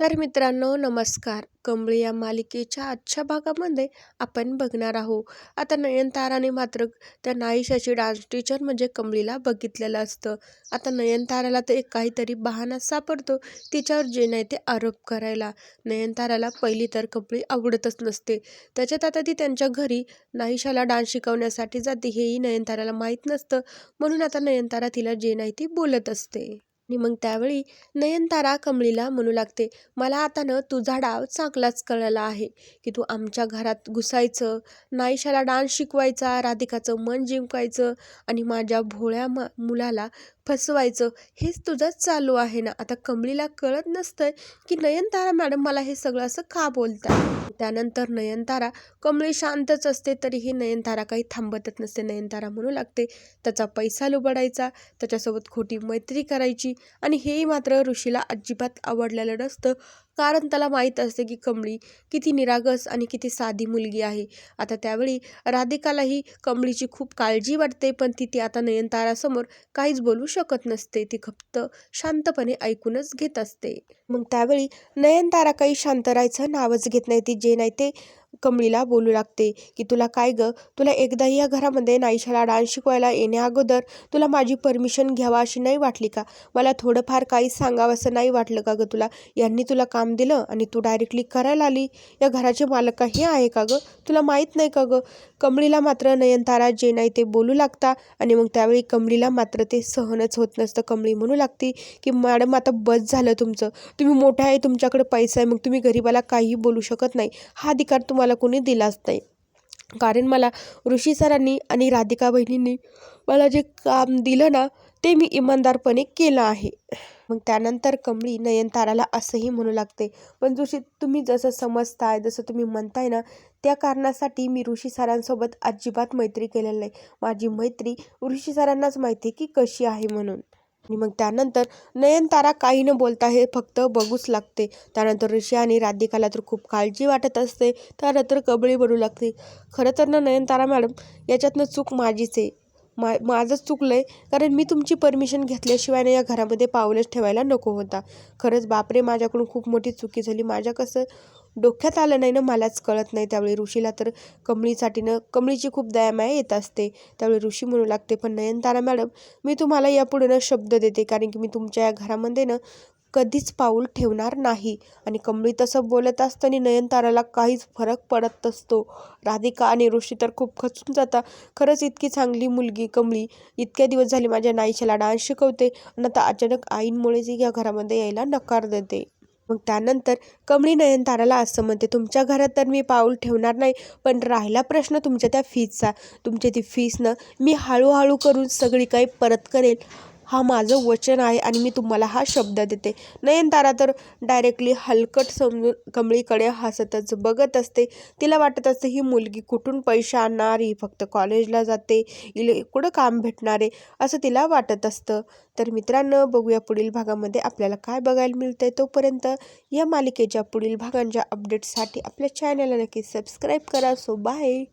तर मित्रांनो नमस्कार. कंबळी या मालिकेच्या आजच्या भागामध्ये आपण बघणार आहोत. आता नयनताराने मात्र त्या नाईशाची डान्स टीचर म्हणजे कंबळीला बघितलेलं असतं. आता नयनताराला तर एक काहीतरी बहाणा सापडतो. तिच्यावर जे नाही ते आरोप करायला. नयनताराला पहिली तर कमळी आवडतच नसते. त्याच्यात आता ती त्यांच्या घरी नाईशाला डान्स शिकवण्यासाठी जाते हेही नयनताराला माहीत नसतं. म्हणून आता नयनतारा तिला जे नाही ती बोलत असते. आणि मग त्यावेळी नयनतारा कमळीला म्हणू लागते मला आता ना तुझा डाव चांगलाच कळला आहे की तू आमच्या घरात घुसायचं नाईशाला डान्स शिकवायचा राधिकाचं मन जिंकायचं आणि माझ्या भोळ्या म मुलाला फसवायचं. हेच तुझंच चालू आहे ना? आता कमळीला कळत नसतंय की नयनतारा मॅडम मला हे सगळं असं का बोलताय? त्यानंतर नयनतारा कमळी शांतच असते तरीही नयनतारा काही थांबतच नसते. नयनतारा म्हणू लागते त्याचा पैसा लुबडायचा त्याच्यासोबत खोटी मैत्री करायची आणि हेही मात्र ऋषीला अजिबात आवडलेलं नसतं. कारण त्याला माहीत असते की कमळी किती निरागस आणि किती साधी मुलगी आहे. आता त्यावेळी राधिकालाही कमळीची खूप काळजी वाटते पण ती ती आता नयनतारासमोर काहीच बोलू शकत नसते. ती फक्त शांतपणे ऐकूनच घेत असते. मग त्यावेळी नयनतारा काही शांत राहायचं नावच घेत नाही. ती जे नाही ते कमळीला बोलू लागते की तुला काय ग? तुला एकदाही या घरामध्ये नाईशाला डान्स शिकवायला येण्याअगोदर तुला माझी परमिशन घ्यावा अशी नाही वाटली का? मला थोडंफार काही सांगावं असं नाही वाटलं का ग तुला? यांनी तुला काम दिलं आणि तू डायरेक्टली करायला आली? या घराचे मालक काही हे आहे का ग? तुला माहीत नाही का ग? कमळीला मात्र नयनतारा जे नाही ते बोलू लागता आणि मग त्यावेळी कमळीला मात्र ते सहनच होत नसतं. कमळी म्हणू लागती की मॅडम आता बस झालं तुमचं. तुम्ही मोठं आहे तुमच्याकडे पैसा आहे मग तुम्ही गरीबाला काहीही बोलू शकत नाही. हा अधिकार तुम्हाला मला कोणी दिलाच नाही. कारण मला ऋषी सरांनी आणि राधिका बहिणींनी मला जे काम दिलं ना ते मी इमानदारपणे केलं आहे. मग त्यानंतर कमळी नयनताराला असंही म्हणू लागते पण ऋषी तुम्ही जसं समजताय जसं तुम्ही म्हणताय ना त्या कारणासाठी मी ऋषी सरांसोबत अजिबात मैत्री केलेली नाही. माझी मैत्री ऋषी सरांनाच माहिती की कशी आहे म्हणून. आणि मग त्यानंतर नयनतारा काही न बोलता हे फक्त बघूच लागते. त्यानंतर ऋषी आणि राधिकाला तर खूप काळजी वाटत असते. त्यानंतर कबळी बनू लागते. खरं तर ना नयनतारा मॅडम याच्यातनं चूक माझीच आहे. मा माझंच चुकलं आहे कारण मी तुमची परमिशन घेतल्याशिवाय ना या घरामध्ये पाऊलच ठेवायला नको होता. खरंच बापरे माझ्याकडून खूप मोठी चुकी झाली. माझ्या कसं डोक्यात आलं नाही ना मलाच कळत नाही. त्यावेळी ऋषीला तर कमळीसाठीनं कमळीची खूप दयामाया येत असते. त्यावेळी ऋषी म्हणू लागते पण नयनतारा मॅडम मी तुम्हाला यापुढे ना शब्द देते. कारण की मी तुमच्या या घरामध्ये ना कधीच पाऊल ठेवणार नाही. आणि कमळी तसं बोलत असताना नयनताराला काहीच फरक पडत नसतो. राधिका आणि ऋषी तर खूप खचून जाता खरंच इतकी चांगली मुलगी कमळी. इतक्या दिवस झाले माझ्या नाईशाला डान्स शिकवते. आणि आता अचानक आईंमुळे जी या घरामध्ये यायला नकार देते. मग त्यानंतर कमळी नयनताराला असं म्हणते तुमच्या घरात तर मी पाऊल ठेवणार नाही पण राहिला प्रश्न तुमच्या त्या फीजचा तुमची ती फीजनं मी हळूहळू करून सगळी काही परत करेल. हा माझं वचन आहे आणि मी तुम्हाला हा शब्द देते. नयनतारा तर डायरेक्टली हलकट समजून कमळीकडे हसतच बघत असते. तिला वाटत असते ही मुलगी कुठून पैसे आणणार? ही फक्त कॉलेजला जाते. इले कुठं काम भेटणार? आहे असं तिला वाटत असतं. तर मित्रांनो बघूया पुढील भागामध्ये आपल्याला काय बघायला मिळतं आहे तोपर्यंत या मालिकेच्या पुढील भागांच्या अपडेट्ससाठी आपल्या चॅनलला नक्की सबस्क्राईब करा. So bye